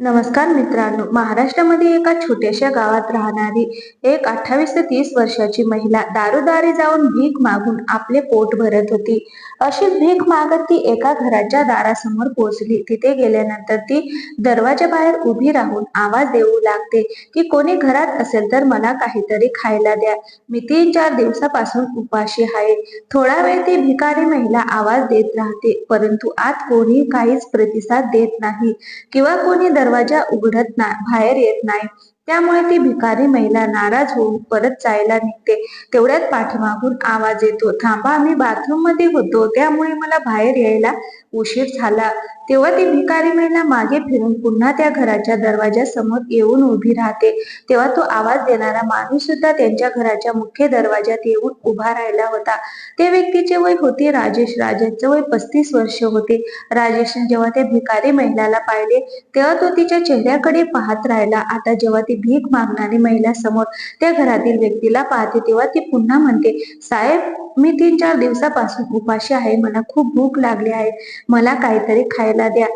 नमस्कार मित्रांनो महाराष्ट्रामध्ये एका छोट्याशा गावात राहणारी एक अठ्ठावीस ते तीस वर्षाची महिला दारोदारी जाऊन भीक मागून आपले पोट भरत होती. अशी भीक मागत ती एका घराच्या दारासमोर पोहोचली. तिथे गेल्यानंतर ती दरवाजा बाहेर उभी राहून आवाज देऊ लागते की कोणी घरात असेल तर मला काहीतरी खायला द्या. मी तीन चार दिवसापासून उपाशी आहे. थोडा वेळ ती भिकारी महिला आवाज देत राहते परंतु आत कोणी काहीच प्रतिसाद देत नाही. किंवा कोणी दरवाजा उघडत ना बाहेर येत नाही. त्यामुळे ती भिकारी महिला नाराज होऊन परत जायला निघते. तेवढ्यात पाठीमागून आवाज येतो थांबा मी बाथरूममध्ये होतो. त्यामुळे मला बाहेर यायला उशीर झाला. तेव्हा ती भिकारी महिला मागे फिरून पुन्हा त्या घराच्या दरवाजासमोर येऊन उभी राहते. तेव्हा तो आवाज देणारा माणूस सुद्धा त्यांच्या घराच्या मुख्य दरवाजात येऊन उभा राहिला होता. त्या व्यक्तीचे वय होते राजेश. राजांचे वय पस्तीस वर्ष होते. राजेशने जेव्हा त्या भिकारी महिलाला पाहिले तेव्हा तो तिच्या चेहऱ्याकडे पाहत राहिला. आता जेव्हा ती भीक मागणारी महिला समोर त्या घरातील व्यक्तीला पाहते तेव्हा ती पुन्हा म्हणते साहेब मी तीन चार दिवसापासून उपाशी आहे. मला खूप भूक लागली आहे. मला काहीतरी खायला द्या.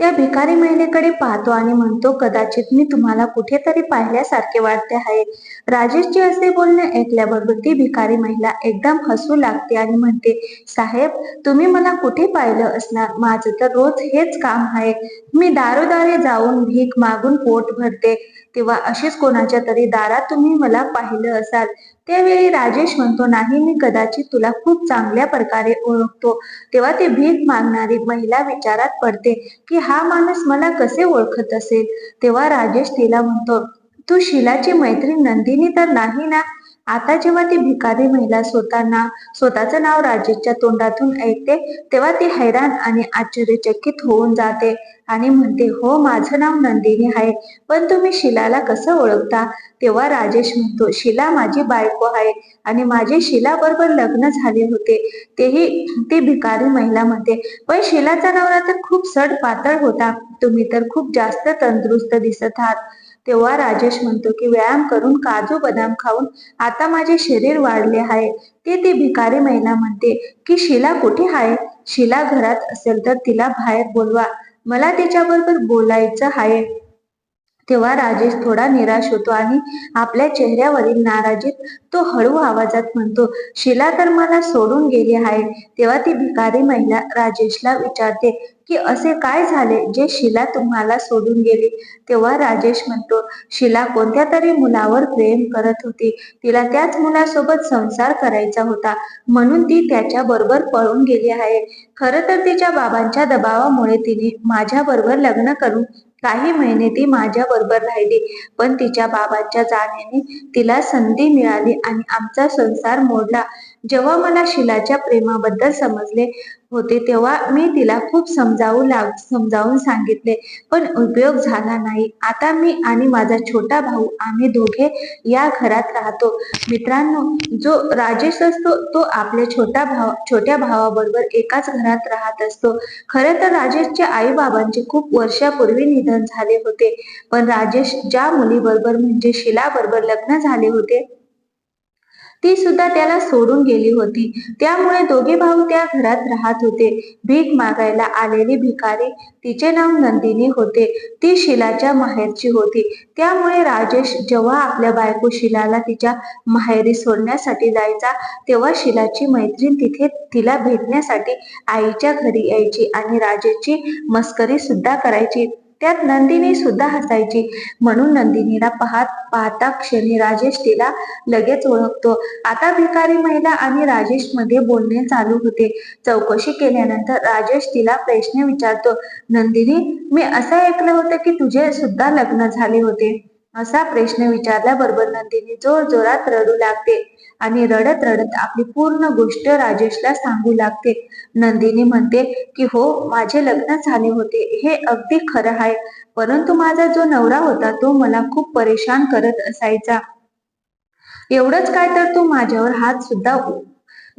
त्या भिकारी महिलेकडे पाहतो आणि म्हणतो कदाचित मी तुम्हाला कुठेतरी पाहिल्यासारखे वाटते आहे. राजेशचे असे बोलणे ऐकल्याबरोबर ती भिकारी महिला एकदम हसू लागते आणि म्हणते साहेब तुम्ही मला कुठे पाहिलं असणार? माझं तर रोज हेच काम आहे. मी दारोदारी जाऊन भीक मागून पोट भरते. तेव्हा अशीच कोणाच्या तरी दारात तुम्ही मला पाहिलं असाल त्यावेळी राजेश म्हणतो नाही मी कदाचित तुला खूप चांगल्या प्रकारे ओळखतो. तेव्हा ती भीक मागणारी महिला विचारात पडते की हा माणूस मला कसे ओळखत असेल? तेव्हा राजेश तिला म्हणतो तू शिलाची मैत्रीण नंदिनी तर नाही ना? आता जेव्हा ती भिकारी महिला स्वतःना स्वतःचं नाव राजेशच्या तोंडातून ऐकते तेव्हा ती हैराण आणि आश्चर्यचकित होऊन जाते आणि म्हणते हो माझं नाव नंदिनी आहे पण तुम्ही शिलाला कसं ओळखता? तेव्हा राजेश म्हणतो शिला माझी बायको आहे आणि माझे शिला बरोबर लग्न झाले होते. तेही ती भिकारी महिला म्हणते पण शिलाचा नवरा तर खूप सड पातळ होता. तुम्ही तर खूप जास्त तंदुरुस्त दिसत आहात. तेव्हा राजेश म्हणतो की व्यायाम करून काजू बदाम खाऊन आता माझे शरीर वाढले आहे. ते ती भिकारी महिला म्हणते की शिला कुठे आहे? शिला घरात असेल तर तिला बाहेर बोलवा. मला तिच्याबरोबर बोलायचं आहे. तेव्हा राजेश थोडा निराश होतो आणि आपल्या चेहऱ्यावरील नाराजीत तो हळू आवाजात म्हणतो शिला तर मला सोडून गेली आहे. तेव्हा ती भिकारी महिला राजेशला विचारते की असे काय झाले जे शिला तुम्हाला सोडून गेली? तेव्हा राजेश म्हणतो शिला कोणत्या तरी मुलावर प्रेम करत होती. तिला त्याच मुलासोबत संसार करायचा होता. म्हणून ती त्याच्या बरोबर पळून गेली आहे. खर तर तिच्या बाबांच्या दबावामुळे तिने माझ्या बरोबर लग्न करून काही महिने ती माझ्या बरोबर राहिली पण तिच्या बाबांच्या जाण्याने तिला संधी मिळाली आणि आमचा संसार मोडला. जेव्हा मला शिलाच्या प्रेमाबद्दल समजले होते तेव्हा मी तिला खूप समजावू लाग समजावून सांगितले पण उपयोग झाला नाही. आता मी आणि माझा छोटा भाऊ आम्ही दोघे या घरात राहतो. मित्रांनो जो राजेश असतो तो आपल्या छोटा भाव छोट्या भावाबरोबर एकाच घरात राहत असतो. खरं तर राजेशच्या आई बाबांचे खूप वर्षापूर्वी निधन झाले होते. पण राजेश ज्या मुलीबरोबर म्हणजे शिला बरोबर लग्न झाले होते ती सुद्धा त्याला सोडून गेली होती. त्यामुळे दोघे भाऊ त्या घरात राहत होते. भीक मागायला आलेली भिकारी तिचे नाव नंदिनी होते. ती शिलाच्या माहेरची होती. त्यामुळे राजेश जेव्हा आपल्या बायको शिलाला तिच्या माहेरी सोडण्यासाठी जायचा तेव्हा शिलाची मैत्रीण तिथे तिला भेटण्यासाठी आईच्या घरी यायची आणि राजेशची मस्करी सुद्धा करायची. त्यात नंदिनी सुद्धा हसायची. म्हणून नंदिनीला पाहत पाहता क्षणी राजेश तिला लगेच ओळखतो. आता भिकारी महिला आणि राजेशमध्ये बोलणे चालू होते. चौकशी केल्यानंतर राजेश तिला प्रश्न विचारतो नंदिनी मी असं ऐकलं होतं की तुझे सुद्धा लग्न झाले होते? असा प्रश्न विचारल्याबरोबर नंदिनी जोर जोरात रडू लागते. आणि रडत रडत आपली पूर्ण गोष्ट राजेशला सांगू लागते. नंदिनी म्हणते की हो माझे लग्न झाले होते. हे अगदी खरं आहे. परंतु माझा जो नवरा होता तो मला खूप परेशान करत असायचा. एवढंच काय तर तू माझ्यावर हात सुद्धा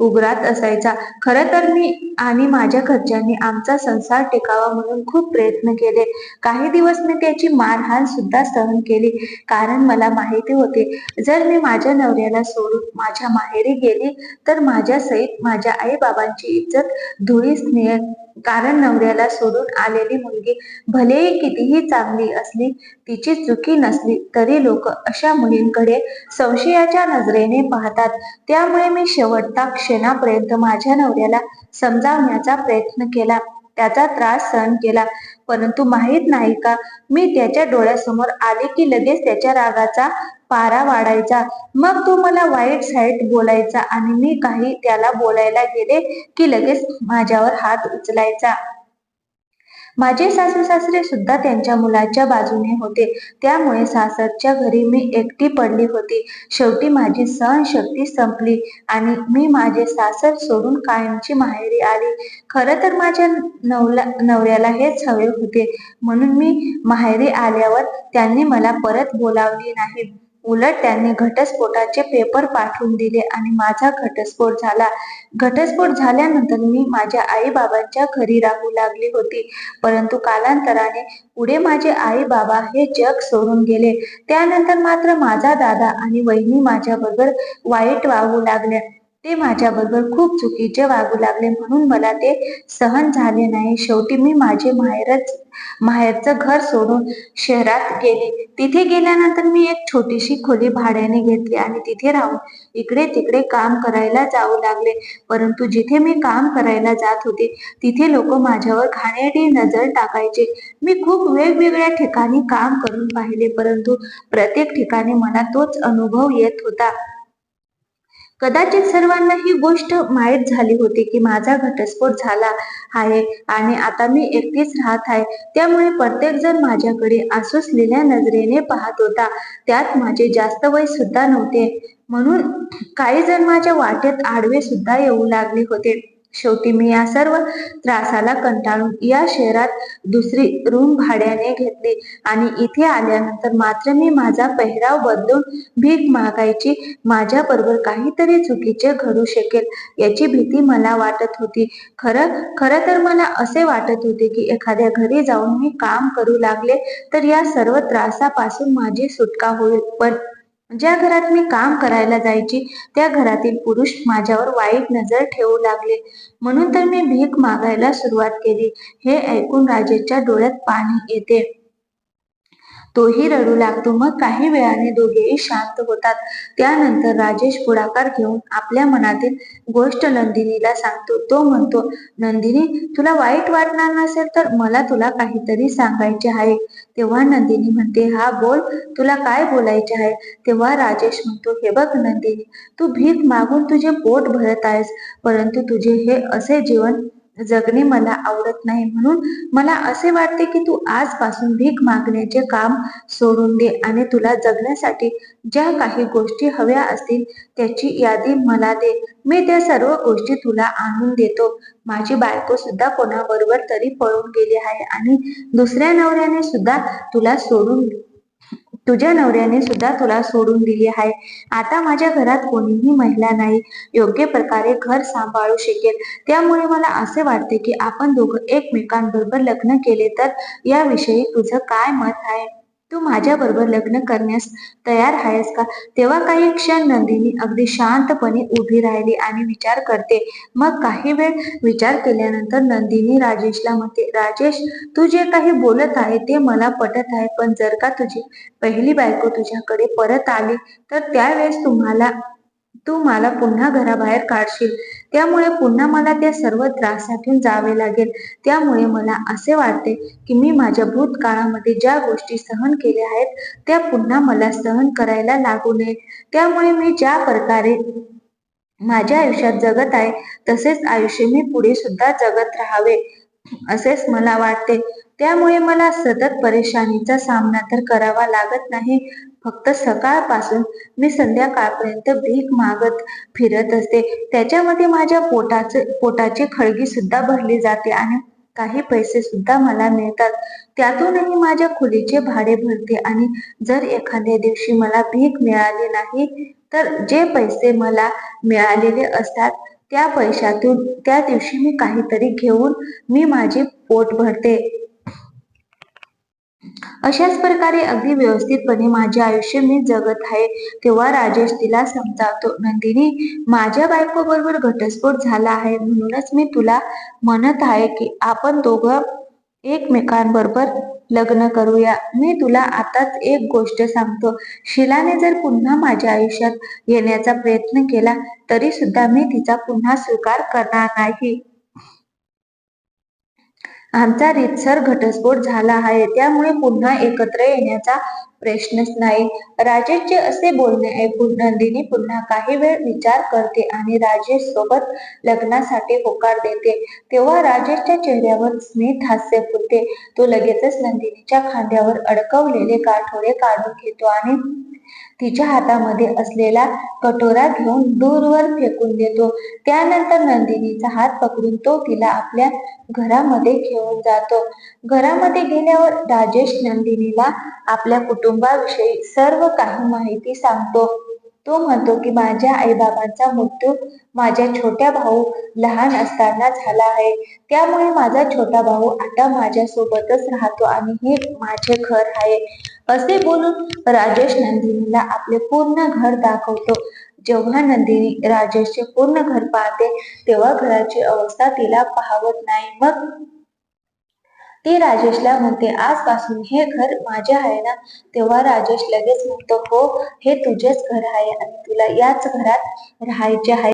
उघरात असायचा. खरं तर मी आणि माझ्या घरच्यांनी आमचा संसार टिकावा म्हणून खूप प्रयत्न केले. काही दिवस मी त्याची मारहाण सुद्धा सहन केली. कारण मला माहिती होते जर मी माझ्या नवऱ्याला सोडून माझ्या माहेरी गेली तर माझ्या सहित माझ्या आई बाबांची इज्जत धुळीस कारण नवऱ्याला सोडून आलेली मुलगी भलेही कितीही चांगली असली तिची चुकी नसली तरी लोक अशा मुलींकडे संशयाच्या नजरेने पाहतात. त्यामुळे मी शेवटचा क्षणापर्यंत माझ्या नवऱ्याला समजावण्याचा प्रयत्न केला. त्याचा त्रास सहन केला. परंतु माहीत नाही का मी त्याच्या डोळ्यासमोर आले की लगेच त्याच्या रागाचा पारा वाढायचा. मग तो मला वाईट साईट बोलायचा आणि मी काही त्याला बोलायला गेले की लगेच माझ्यावर हात उचलायचा. माझे सासू सासरे सुद्धा त्यांच्या मुलाच्या बाजूने होते. त्यामुळे सासरच्या घरी मी एकटी पडली होती. शेवटी माझी सहनशक्ती संपली आणि मी माझे सासर सोडून कायमची माहेरी आली. खरं तर माझ्या नवला नवऱ्याला हेच हवे होते. म्हणून मी माहेरी आल्यावर त्यांनी मला परत बोलावली नाही. उलट त्यांनी घटस्फोटाचे पेपर पाठवून दिले आणि माझा घटस्फोट झाला. घटस्फोट झाल्यानंतर मी माझ्या आई बाबांच्या घरी राहू लागली होती. परंतु कालांतराने पुढे माझे आई बाबा हे जग सोडून गेले. त्यानंतर मात्र माझा दादा आणि वहिनी माझ्याबरोबर वाईट वागू लागल्या. ते माझ्याबरोबर खूप चुकीचे वागू लागले म्हणून मला ते सहन झाले नाही. शेवटी मी माझे माहेरच माहेरचं घर सोडून शहरात गेले. तिथे गेल्यानंतर मी एक छोटीशी खोली भाड्याने घेतली आणि तिथे राहून इकडे तिकडे काम करायला जाऊ लागले. परंतु जिथे मी काम करायला जात होते तिथे लोक माझ्यावर घाणेरडी नजर टाकायचे. मी खूप वेगवेगळ्या ठिकाणी काम करून पाहिले परंतु प्रत्येक ठिकाणी मला तोच अनुभव येत होता. कदाचित सर्वांना ही गोष्ट माहीत झाली होती की माझा घटस्फोट झाला आहे आणि आता मी एकटीच राहत आहे. त्यामुळे प्रत्येक जण माझ्याकडे आसुसलेल्या नजरेने पाहत होता. त्यात माझे जास्त वय सुद्धा नव्हते. म्हणून काही जण माझ्या वाटेत आडवे सुद्धा येऊ लागले होते. शेवटी मी या सर्व त्रासाला कंटाळून या शहरात दुसरी रूम भाड्याने घेतली. आणि इथे आल्यानंतर मात्र मी माझा पेहराव बदलून भीक मागायची माझ्या बरोबर काहीतरी चुकीचे घडू शकेल याची भीती मला वाटत होती. खरं खरं तर मला असे वाटत होते की एखाद्या घरी जाऊन मी काम करू लागले तर या सर्व त्रासापासून माझी सुटका होईल. पण ज्या घरात मी काम करायला जायची त्या घरातील पुरुष माझ्यावर वाईट नजर ठेवू लागले. म्हणून तर मी भीक मागायला सुरुवात केली. हे ऐकून राजेच्या डोळ्यात पाणी येते. तोही रडू लागतो. मग काही वेळाने दोघेही शांत होतात. त्यानंतर राजेश पुढाकार घेऊन आपल्या मनातील गोष्ट नंदिनीला सांगतो. तो म्हणतो नंदिनी तुला वाईट वाटणार नसेल तर मला तुला काहीतरी सांगायचे आहे. तेव्हा नंदिनी म्हणते हा बोल तुला काय बोलायचे आहे? तेव्हा राजेश म्हणतो हे बघ नंदिनी तू भीक मागून तुझे पोट भरत आहेस परंतु तुझे हे असे जीवन जगणे मला आवडत नाही म्हणून मला असे वाटते की तू आजपासून भीक मागण्याचे काम सोडून दे आणि तुला जगण्यासाठी ज्या काही गोष्टी हव्या असतील त्याची यादी मला दे. मी त्या सर्व गोष्टी तुला आणून देतो. माझी बायको सुद्धा कोणाबरोबर तरी पळून गेली आहे आणि दुसऱ्या नवऱ्याने सुद्धा तुला सोडून तुझ्या नवऱ्याने सुद्धा तुला सोडून दिली आहे. आता माझ्या घरात कोणीही महिला नाही. योग्य प्रकारे घर सांभाळू शकेल. त्यामुळे मला असे वाटते की आपण दोघं एकमेकांबरोबर लग्न केले तर याविषयी तुझं काय मत आहे? तू माझ्याबरोबर लग्न करण्यास तयार आहेस का? तेव्हा काही क्षण नंदिनी अगदी शांतपणे उभी राहिली आणि विचार करते. मग काही वेळ विचार केल्यानंतर नंदिनी राजेशला म्हणते राजेश तू जे काही बोलत आहे ते मला पटत आहे पण जर का तुझी पहिली बायको तुझ्याकडे परत आली तर त्यावेळेस तुम्हाला तू मला पुन्हा घराबाहेर काढशील. त्यामुळे पुन्हा मला त्या सर्व त्रासातून जावे लागेल. त्यामुळे मला असे वाटते की मी माझ्या भूतकाळामध्ये ज्या गोष्टी सहन केल्या आहेत त्या पुन्हा मला सहन करायला लागू नये. त्यामुळे मी ज्या प्रकारे माझ्या आयुष्यात जगत आहे तसेच आयुष्य मी पुढे सुद्धा जगत राहावे. असेच मला वाटते. त्यामुळे मला सतत परेशानीचा सामना तर करावा लागत नाही. फक्त सकाळपासून मी संध्याकाळपर्यंत भीक मागत फिरत असते. त्याच्यामध्ये माझ्या पोटाचे पोटाची खळगी सुद्धा भरली जाते आणि काही पैसे सुद्धा मला मिळतात. त्यातूनही माझ्या खोलीचे भाडे भरते आणि जर एखाद्या दिवशी मला भीक मिळाली नाही तर जे पैसे मला मिळालेले असतात त्या पैशातून त्या दिवशी मी काहीतरी घेऊन मी माझे पोट भरते. अशाच प्रकारे अगदी व्यवस्थितपणे माझे आयुष्य मी जगत आहे तेव्हा राजेश तिला समजावतो नंदिनी माझ्या बायको बरोबर घटस्फोट झाला आहे म्हणूनच मी तुला म्हणत आहे की आपण दोघं एकमेकांबरोबर लग्न करूया. मी तुला आताच एक गोष्ट सांगतो. शिलाने जर पुन्हा माझ्या आयुष्यात येण्याचा प्रयत्न केला तरी सुद्धा मी तिचा पुन्हा स्वीकार करणार नाही. आमचा रितसर घटस्फोट झाला आहे. त्यामुळे पुन्हा एकत्र येण्याचा प्रश्नच नाही. राजेशचे असे बोलणे ऐकून नंदिनी पुन्हा काही वेळ विचार करते आणि राजेश सोबत लग्नासाठी होकार देते. तेव्हा राजेशच्या चेहऱ्यावर स्मित हास्य फुटते तो लगेचच नंदिनीच्या खांद्यावर अडकवलेले काठोडे काढून घेतो आणि तिच्या हातामध्ये असलेला कटोरा घेऊन दूरवर फेकून देतो. त्यानंतर नंदिनीचा हात पकडून तो तिला आपल्या घरामध्ये घेऊन जातो. घरामध्ये गेल्यावर राजेश नंदिनीला आपल्या कुटुंबाविषयी सर्व काही माहिती सांगतो. तो म्हणतो की माझ्या आईबाबांचा मृत्यू माझ्या छोट्या भाऊ लहान असताना झाला आहे. त्यामुळे माझा छोटा भाऊ आता माझ्यासोबतच राहतो आणि हे माझे घर आहे. असे बोलून राजेश नंदिनीला आपले पूर्ण घर दाखवतो. जेव्हा नंदिनी राजेशचे पूर्ण घर पाहते तेव्हा घराची अवस्था तिला पाहवत नाही. मग ती राजेशला म्हणते आजपासून हे घर माझे आहे ना? तेव्हा राजेश लगेच म्हणतो हो हे तुझेच घर आहे आणि तुला याच घरात राहायचे आहे.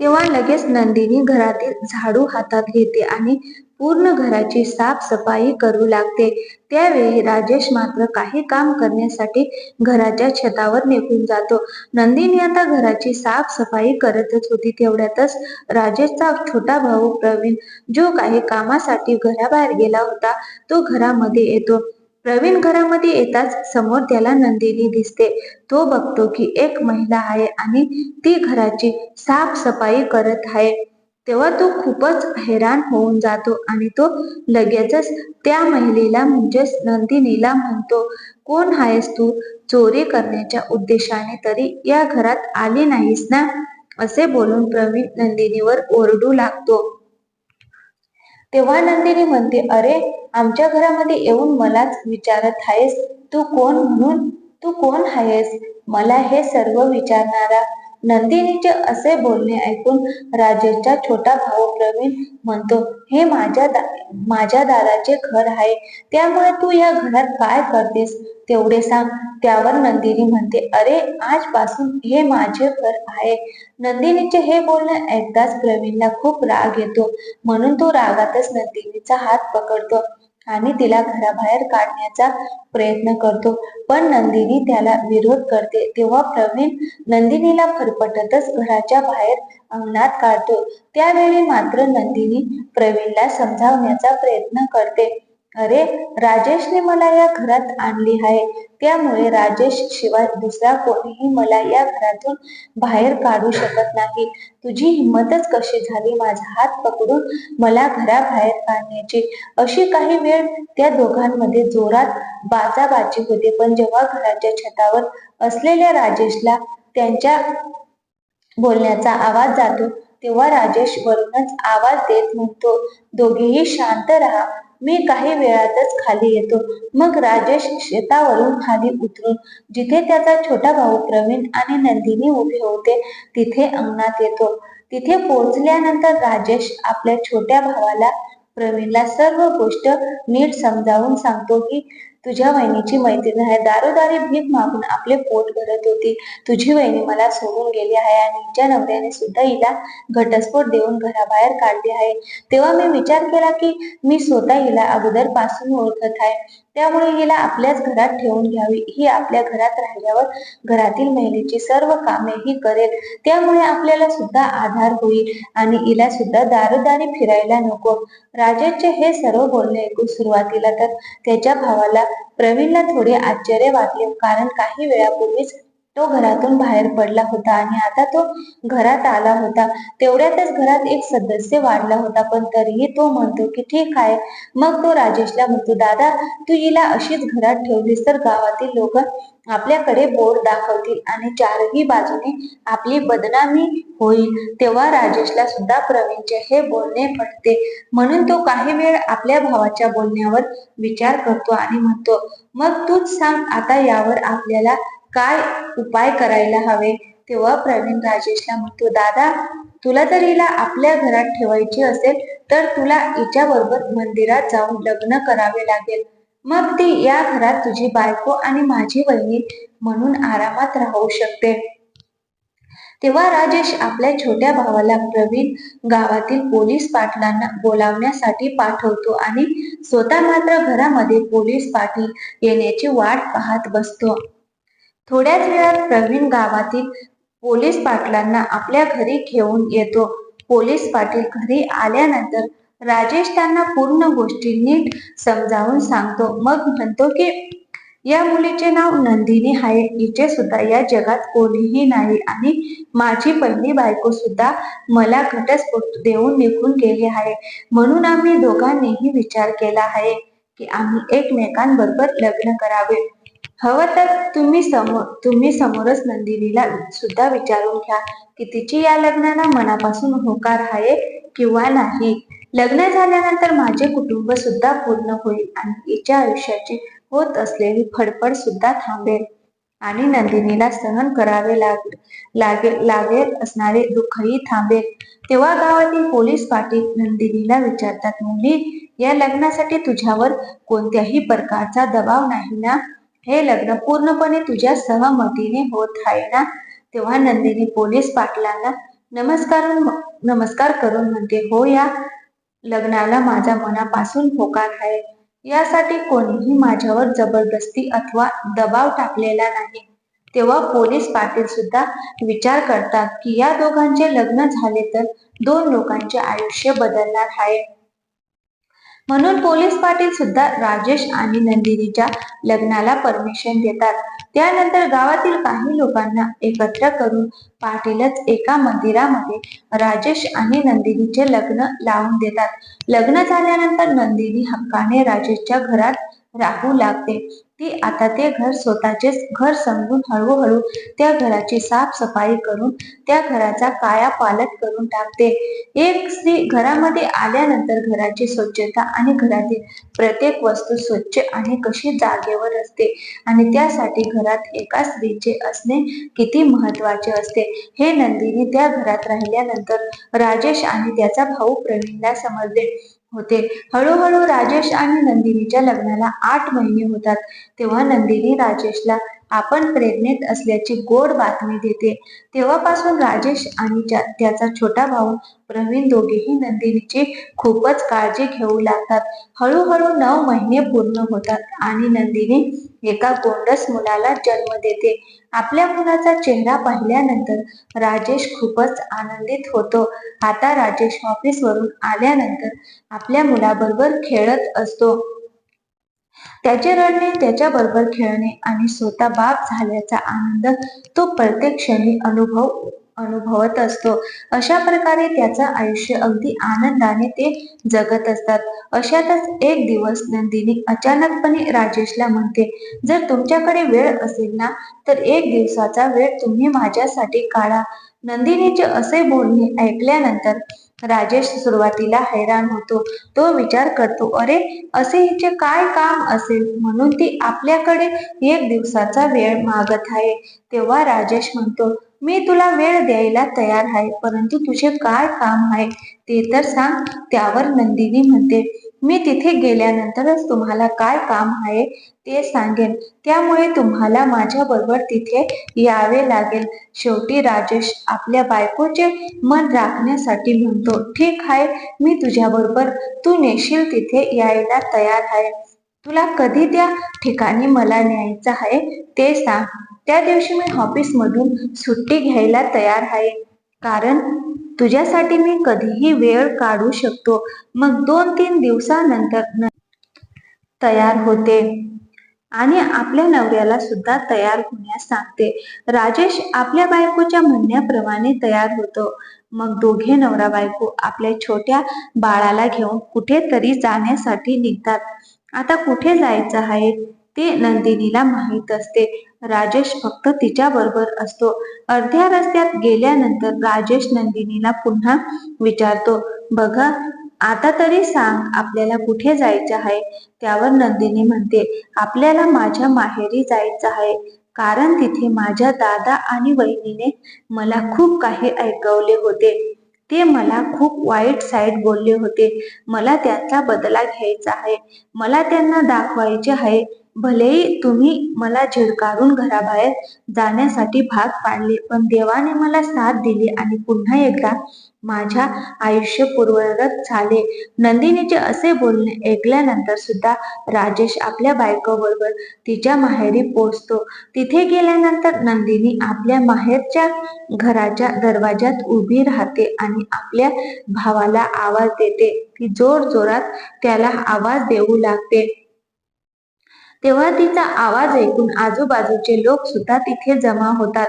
तेव्हा लगेच नंदिनी घरातील झाडू हातात घेते आणि पूर्ण घराची साफसफाई करू लागते. त्यावेळी राजेश मात्र काही काम करण्यासाठी घराच्या छतावर निघून जातो. नंदिनी आता घराची साफसफाई करतच होती. तेवढ्यातच राजेशचा छोटा भाऊ प्रवीण जो काही कामासाठी घराबाहेर गेला होता तो घरामध्ये येतो. प्रवीण घरामध्ये येताच समोर त्याला नंदिनी दिसते. तो बघतो की एक महिला आहे आणि ती घराची साफसफाई करत आहे. तेव्हा तो खूपच हैराण होऊन जातो आणि तो लगेचच त्या महिलेला म्हणजेच नंदिनीला म्हणतो कोण आहेस तू? चोरी करण्याच्या उद्देशाने तरी या घरात आली नाहीस ना? असे बोलून प्रवीण नंदिनीवर ओरडू लागतो. तेव्हा नंदिनी म्हणते अरे आमच्या घरामध्ये येऊन मलाच विचारत आहेस. तू कोण म्हणून? तू कोण आहेस? मला हे सर्व विचारणारा नंदिनीचे असे बोलणे ऐकून राजेशचा छोटा भाऊ प्रवीण म्हणतो हे माझ्या दा माझ्या दादाचे घर आहे त्यामुळे तू या घरात काय करतेस? तेवढे सांग. त्यावर नंदिनी म्हणते अरे आजपासून हे माझे घर आहे. नंदिनीचे हे बोलणे ऐकताच प्रवीणला खूप राग येतो म्हणून तो रागातच नंदिनीचा हात पकडतो. आणि तिला घराबाहेर काढण्याचा प्रयत्न करतो. पण नंदिनी त्याला विरोध करते. तेव्हा प्रवीण नंदिनीला फरफटतच घराच्या बाहेर अंगणात काढतो. त्यावेळी मात्र नंदिनी प्रवीणला समजावण्याचा प्रयत्न करते. अरे राजेशने मला या घरात आणली आहे. त्यामुळे राजेश शिवाय दुसरा कोणीही मला या घरातून बाहेर काढू शकत नाही. तुझी हिंमतच कशी झाली माझा हात पकडून मला घराबाहेर काढण्याची अशी काही वेळ त्या दोघांमध्ये जोरात बाचाबाची होते. पण जेव्हा घराच्या छतावर असलेल्या राजेशला त्यांच्या बोलण्याचा आवाज जातो तेव्हा राजेश वरूनच आवाज देत म्हणतो दोघेही शांत राहा. मी काही वेळातच खाली येतो. मग राजेश शेतावरून खाली उतरून जिथे त्याचा छोटा भाऊ प्रवीण आणि नंदिनी उभे होते तिथे अंगणात येतो. तिथे पोहोचल्यानंतर राजेश आपल्या छोट्या भावाला प्रवीणला सर्व गोष्ट नीट समजावून सांगतो की तुझ्या वहिनीची मैत्रीण आहे. दारोदारी भीक मागून आपले पोट भरत होती. तुझी वहिनी मला सोडून गेली आहे आणि हिच्या नवऱ्याने सुद्धा हिला घटस्फोट देऊन घराबाहेर काढली आहे. तेव्हा मी विचार केला की मी स्वतः हिला अगोदरपासून ओळखत आहे. त्यामुळे हिला आपल्याच घरात ठेवून घ्यावी. ही आपल्या घरात राहिल्यावर घरातील महिलेची सर्व कामे ही करेल. त्यामुळे आपल्याला सुद्धा आधार होईल आणि हिला सुद्धा दारोदारी फिरायला नको. राजेशचे हे सर्व बोलणे ऐकून सुरुवातीला तर त्याच्या भावाला प्रवीणला थोडे आश्चर्य वाटले. कारण काही वेळापूर्वीच तो घरातून बाहेर पडला होता आणि आता तो घरात आला होता. तेवढ्यातच घरात एक सदस्य वाढला होता पण तरीही तो म्हणतो की ठीक आहे. मग तो राजेशला म्हणतो दादा तू हिला अशीच घरात ठेवलीस तर गावातील लोक आपल्याकडे बोर दाखवतील आणि चारही बाजूने आपली बदनामी होईल. तेव्हा राजेशला सुद्धा प्रवीणचे हे बोलणे पडते म्हणून तो काही वेळ आपल्या भावाच्या बोलण्यावर विचार करतो आणि म्हणतो मग तूच सांग आता यावर आपल्याला काय उपाय करायला हवे? तेव्हा प्रवीण राजेशला म्हणतो दादा तुला तर हिला आपल्या घरात ठेवायची असेल तर तुला हिच्याबरोबर मंदिरात जाऊन लग्न करावे लागेल. मग ती या घरात तुझी बायको आणि माझी बहिणी म्हणून आरामात राहू शकते. तेव्हा राजेश आपल्या छोट्या भावाला प्रवीण गावातील पोलीस पाटलांना बोलावण्यासाठी पाठवतो आणि स्वतः मात्र घरामध्ये पोलीस पाटील येण्याची वाट पाहत बसतो. थोड्याच वेळात प्रवीण गावातील पोलीस पाटलांना आपल्या घरी घेऊन येतो. पोलीस पाटील घरी आल्यानंतर राजेश त्यांना पूर्ण गोष्टी नीट समजावून सांगतो. मग म्हणतो की या मुलीचे नाव नंदिनी आहे. हिचे सुद्धा या जगात कोणीही नाही. आणि माझी पहिली बायको सुद्धा मला घटस्फोट देऊन निघून गेली आहे. म्हणून आम्ही दोघांनीही विचार केला आहे की आम्ही एकमेकांबरोबर लग्न करावे. हवं तर तुम्ही समोर तुम्ही समोरच नंदिनीला सुद्धा विचारून घ्या की तिची या लग्नाला मनापासून होकार आहे किंवा नाही. लग्न झाल्यानंतर माझे कुटुंब सुद्धा पूर्ण होईल आणि तिच्या आयुष्याची होत असलेली फडफड सुद्धा थांबेल. आणि नंदिनीला सहन करावे लाग लागेल लागेल असणारे दुःखही थांबेल. तेव्हा गावातील पोलीस पाटील नंदिनीला विचारतात मुली या लग्नासाठी तुझ्यावर कोणत्याही प्रकारचा दबाव नाही ना? हे लग्न पूर्णपणे तुझ्या सहमतीने होत आहे ना? तेव्हा नंदिनी पोलीस पाटलांना नमस्कार नमस्कार करून म्हणते हो या लग्नाला माझा मनापासून होकार आहे. यासाठी कोणीही माझ्यावर जबरदस्ती अथवा दबाव टाकलेला नाही. तेव्हा पोलीस पाटील सुद्धा विचार करतात की या दोघांचे लग्न झाले तर दोन लोकांचे आयुष्य बदलणार आहे. म्हणून पोलीस पाटील सुद्धा राजेश आणि नंदिनीच्या लग्नाला परमिशन देतात. त्यानंतर गावातील काही लोकांना एकत्र करून पाटीलच एका मंदिरामध्ये राजेश आणि नंदिनीचे लग्न लावून देतात. लग्न झाल्यानंतर नंदिनी हक्काने राजेशच्या घरात राहू लागते. ती आता ते घर स्वतःचेच घर समजून हळूहळू त्या घराची साफसफाई करून त्या घराचा काया पालट करून टाकते. एक स्त्री घरामध्ये आल्यानंतर घराची स्वच्छता आणि घरातील प्रत्येक वस्तू स्वच्छ आणि कशी जागेवर असते आणि त्यासाठी घरात एका स्त्रीचे असणे किती महत्त्वाचे असते. हे नंदिनी त्या घरात राहिल्यानंतर राजेश आणि त्याचा भाऊ प्रवीणला समजले. होते. हळूहळू राजेश आणि नंदिनीच्या लग्नाला आठ महिने होतात. तेव्हा नंदिनी राजेशला आपण प्रेग्नेंट असल्याची गोड बातमी देते. तेव्हापासून राजेश आणि त्याचा छोटा भाऊ प्रवीण दोघेही नंदिनीची खूपच काळजी घेऊ लागतात. हळूहळू नऊ महिने पूर्ण होतात आणि नंदिनी एका गोंडस मुलाला जन्म देते. आपल्या मुलाचा चेहरा पाहिल्यानंतर राजेश खूपच आनंदित होतो. आता राजेश ऑफिसवरून आल्यानंतर आपल्या मुलाबरोबर खेळत असतो. त्याचे रडणे त्याच्या बरोबर खेळणे आणि स्वतः बाप झाल्याचा आनंद तो प्रत्येक क्षणी अनुभव अनुभवत असतो. अशा प्रकारे त्याचं आयुष्य अगदी आनंदाने ते जगत असतात. अशातच एक दिवस नंदिनी अचानकपणे राजेशला म्हणते जर तुमच्याकडे वेळ असेल ना तर एक दिवसाचा वेळ तुम्ही माझ्यासाठी काढा. नंदिनीचे असे बोलणे ऐकल्यानंतर राजेश सुरुवातीला हैराण होतो. तो विचार करतो अरे असे हिचे काय काम असेल? म्हणून ती आपल्याकडे एक दिवसाचा वेळ मागत आहे. तेव्हा राजेश म्हणतो मी तुला वेळ द्यायला तयार आहे परंतु तुझे काय काम आहे ते तर सांग त्यावर नंदिनी म्हणते. मी तिथे गेल्यानंतरच तुम्हाला काय काम आहे ते सांगेन. त्यामुळे तुम्हाला माझ्या बरोबर तिथे यावे लागेल. शेवटी राजेश आपल्या बायकोचे मन राखण्यासाठी म्हणतो ठीक आहे मी तुझ्या बरोबर तू नेशील तिथे यायला तयार आहे. तुला कधी त्या ठिकाणी मला न्यायचं आहे ते सांग. त्या दिवशी मी ऑफिसमधून सुट्टी घ्यायला तयार आहे. कारण तुझ्यासाठी मी कधीही वेळ काढू शकतो. मग दोन तीन दिवसानंतर तयार होते. आणि आपल्या नवऱ्याला सुद्धा तयार होण्यास सांगते. राजेश आपल्या बायकोच्या म्हणण्याप्रमाणे तयार होतो. मग दोघे नवरा बायको आपल्या छोट्या बाळाला घेऊन कुठेतरी जाण्यासाठी निघतात. आता कुठे जायचं आहे? ते नंदिनीला माहीत असते. राजेश फक्त तिच्या बरोबर असतो. अर्ध्या रस्त्यात गेल्यानंतर राजेश नंदिनीला पुन्हा विचारतो बघा आता तरी सांग आपल्याला कुठे जायचं आहे? त्यावर नंदिनी म्हणते आपल्याला माझ्या माहेरी जायचं आहे. कारण तिथे माझ्या दादा आणि वहिनीने मला खूप काही ऐकवले होते. ते मला खूप वाईट साईड बोलले होते. मला त्यांचा बदला घ्यायचा आहे. मला त्यांना दाखवायचे आहे. भलेही तुम्ही मला झिडकारून घराबाहेर जाण्यासाठी भाग पाडले पण देवाने मला साथ दिली आणि पुन्हा एकदा माझ्या आयुष्य पूर्वरत झाले. नंदिनीचे असे बोलणे ऐकल्यानंतर सुद्धा राजेश आपल्या बायकोबरोबर तिच्या माहेरी पोचतो तिथे गेल्यानंतर नंदिनी आपल्या माहेरच्या घराच्या दरवाजात उभी राहते आणि आपल्या भावाला आवाज देते. ती जोर जोरात त्याला आवाज देऊ लागते. तेव्हा तिचा आवाज ऐकून आजूबाजूचे लोक सुद्धा तिथे जमा होतात.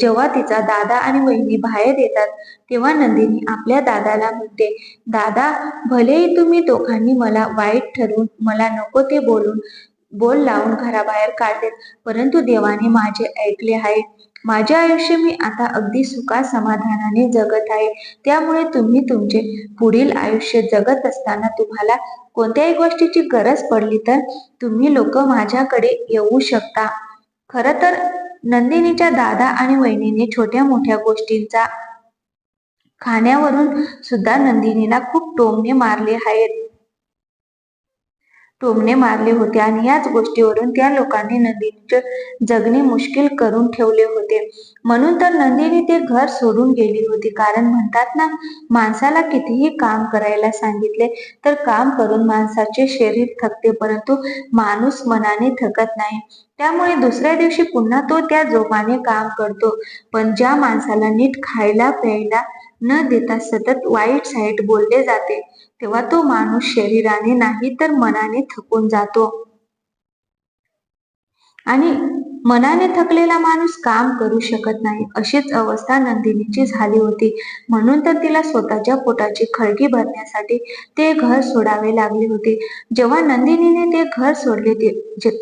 जेव्हा तिचा दादा आणि वहिनी बाहेर येतात तेव्हा नंदिनी आपल्या दादाला म्हणते दादा भलेही तुम्ही दोघांनी मला वाईट ठरवून मला नको ते बोलून बोल लावून घराबाहेर काढले परंतु देवाने माझे ऐकले आहे माझे आयुष्य मी आता अगदी सुखा समाधानाने जगत आहे. त्यामुळे तुम्ही तुमचे पुढील आयुष्य जगत असताना तुम्हाला कोणत्याही गोष्टीची गरज पडली तर तुम्ही लोक माझ्याकडे येऊ शकता. खर तर नंदिनीच्या दादा आणि वहिनीने छोट्या मोठ्या गोष्टींचा खाण्यावरून सुद्धा नंदिनीला खूप टोमणे मारले आहेत. टोमणे मारले होते आणि याच गोष्टीवरून त्या लोकांनी नंदिनीचे जगणे मुश्किल करून ठेवले होते. म्हणून तर नंदिनी ते घर सोडून गेली होती. कारण म्हणतात ना माणसाला कितीही काम करायला सांगितले तर काम करून माणसाचे शरीर थकते परंतु माणूस मनाने थकत नाही. त्यामुळे दुसऱ्या दिवशी पुन्हा तो त्या जोमाने काम करतो. पण ज्या माणसाला नीट खायला प्यायला न देता सतत वाईट साईट बोलले जाते. तेव्हा तो माणूस शरीराने नाही तर मनाने थकून जातो. आणि मनाने थकलेला माणूस काम करू शकत नाही अशीच अवस्था नंदिनीची झाली होती. म्हणून तर तिला स्वतःच्या पोटाची खळगी भरण्यासाठी ते घर सोडावे लागले होते. जेव्हा नंदिनीने ते घर सोडले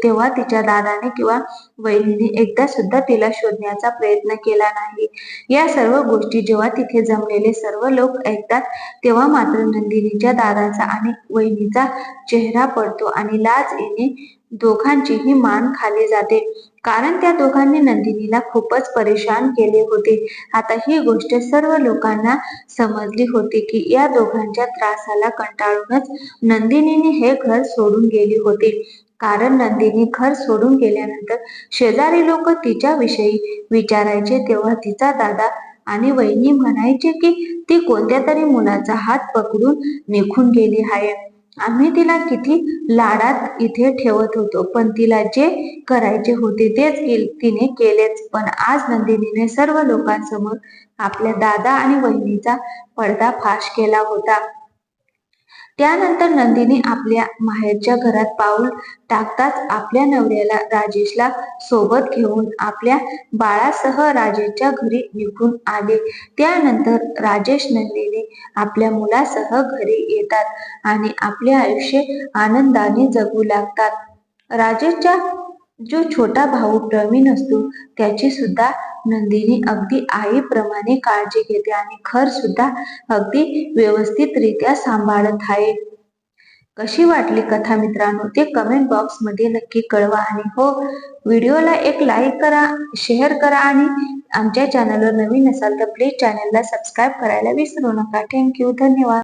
तेव्हा तिच्या दादाने किंवा वहिनीने एकदा सुद्धा तिला शोधण्याचा प्रयत्न केला नाही. या सर्व गोष्टी जेव्हा तिथे जमलेले सर्व लोक ऐकतात तेव्हा मात्र नंदिनीच्या दादाचा आणि वहिनीचा चेहरा पडतो आणि लाज येणे दोघांचीही मान खाली जाते. कारण त्या दोघांनी नंदिनीला खूपच परेशान केले होते. आता ही गोष्ट सर्व लोकांना समजली होती की या दोघांच्या त्रासाला कंटाळूनच नंदिनीने हे घर सोडून गेली होती. कारण नंदिनी घर सोडून गेल्यानंतर शेजारी लोक तिच्या विषयी विचारायचे तेव्हा तिचा दादा आणि वहिनी म्हणायचे की ती कोणत्या तरी मुलाचा हात पकडून निघून गेली आहे. आम्ही तिला किती लाडात इथे ठेवत होतो पण तिला जे करायचे होते तेच तिने केलेच. पण आज नंदिनीने सर्व लोकांसमोर आपल्या दादा आणि वहिनीचा पडदा फाश केला होता. त्यानंतर नंदिनी आपल्या माहेरच्या घरात पाऊल टाकताच आपल्या नवऱ्याला राजेशला सोबत घेऊन आपल्या बाळासह राजेशच्या घरी निघून आले. त्यानंतर राजेश नंदिनी आपल्या मुलासह घरी येतात आणि आपले आयुष्य आनंदाने जगू लागतात. राजेशच्या जो छोटा भाऊ प्रवीण असतो त्याची सुद्धा नंदिनी अगदी आईप्रमाणे काळजी घेते आणि घर सुद्धा अगदी व्यवस्थितरित्या सांभाळत आहे. कशी वाटली कथा मित्रांनो? ते कमेंट बॉक्समध्ये नक्की कळवा आणि हो व्हिडिओला एक लाईक करा शेअर करा आणि आमच्या चॅनलवर नवीन असाल तर प्लीज चॅनलला सबस्क्राईब करायला विसरू नका. थँक्यू धन्यवाद.